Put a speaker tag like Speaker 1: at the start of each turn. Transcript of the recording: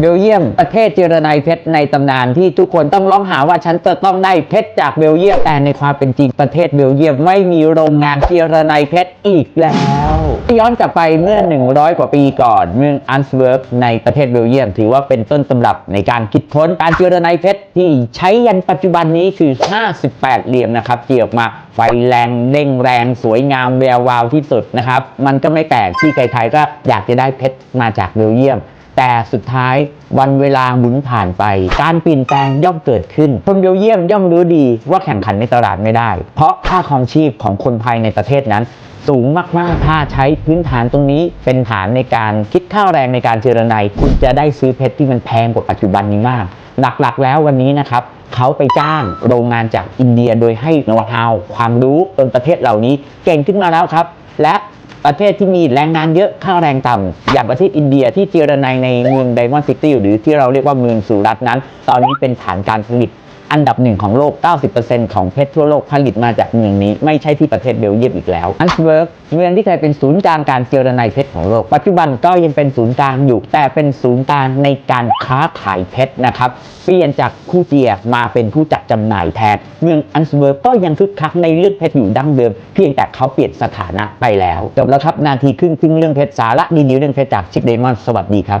Speaker 1: เบลเยียมประเทศเจรไนเพชรในตำนานที่ทุกคนต้องร้องหาว่าฉันจะต้องได้เพชรจากเบลเยียมแต่ในความเป็นจริงประเทศเบลเยียมไม่มีโรงงานเจรไนเพชรอีกแล้วย้อนกลับไปเมื่อ 100 กว่าปีก่อนเมืองอันสเวิร์กในประเทศเบลเยียม ถือว่าเป็นต้นตำรับในการคิดค้นการเจรไนเพชรที่ใช้ยันปัจจุบันนี้คือ 58 เหลี่ยมนะครับเจียออกมาไฟแรงเด้งแรงสวยงามแวววาวที่สุดนะครับมันก็ไม่แปลกที่ใครๆก็อยากจะได้เพชรมาจากเบลเยียม แต่สุดท้ายวันเวลาหมุนผ่านไป การเปลี่ยนแปลงย่อมเกิดขึ้น คนเบลเยียมย่อมรู้ดีว่าแข่งขันในตลาดไม่ได้ เพราะค่าครองชีพของคนภายในประเทศนั้น สูงมากๆ ถ้าใช้พื้นฐานตรงนี้เป็นฐานในการคิดค่าแรงในการเจรไนคุณจะได้ซื้อเพชรที่มันแพงกว่าปัจจุบันนี้มาก หลักๆ แล้ววันนี้นะครับเขาไปจ้างโรงงานจากอินเดียโดยให้โน้ตฮาวความรู้จนประเทศเหล่านี้เก่งขึ้นมาแล้วครับ และ ประเทศที่มีแรงงานเยอะค่าแรงต่ำอย่างประเทศอินเดียที่เจรไนในเมืองไดมอนด์ซิตี้หรือที่เราเรียกว่าเมืองสุรัตน์นั้น ตอนนี้เป็นฐานการผลิต อันดับหนึ่งของโลก 90%ของเพชรทั่วโลกผลิตมาจากเมืองนี้ ไม่ใช่ที่ประเทศเบลเยียมอีกแล้วอันสเวิร์กเมืองที่เคยเป็นศูนย์กลางการเจรไนเพชรของโลก ปัจจุบันก็ยังเป็นศูนย์กลางอยู่ แต่เป็นศูนย์กลางในการค้าขายเพชรนะครับเปลี่ยนจากคู่เจียมาเป็นผู้จัดจำหน่ายแทน เมืองอันสเวิร์กก็ยังคึกคักในเรื่องเพชรอยู่ดั้งเดิม เพียงแต่เขาเปลี่ยนสถานะไปแล้วจบแล้วครับนาทีครึ่งครึ่งเรื่องเพชรสาระดีๆเรื่องเพชรจากชิคเดมอนสวัสดีครับ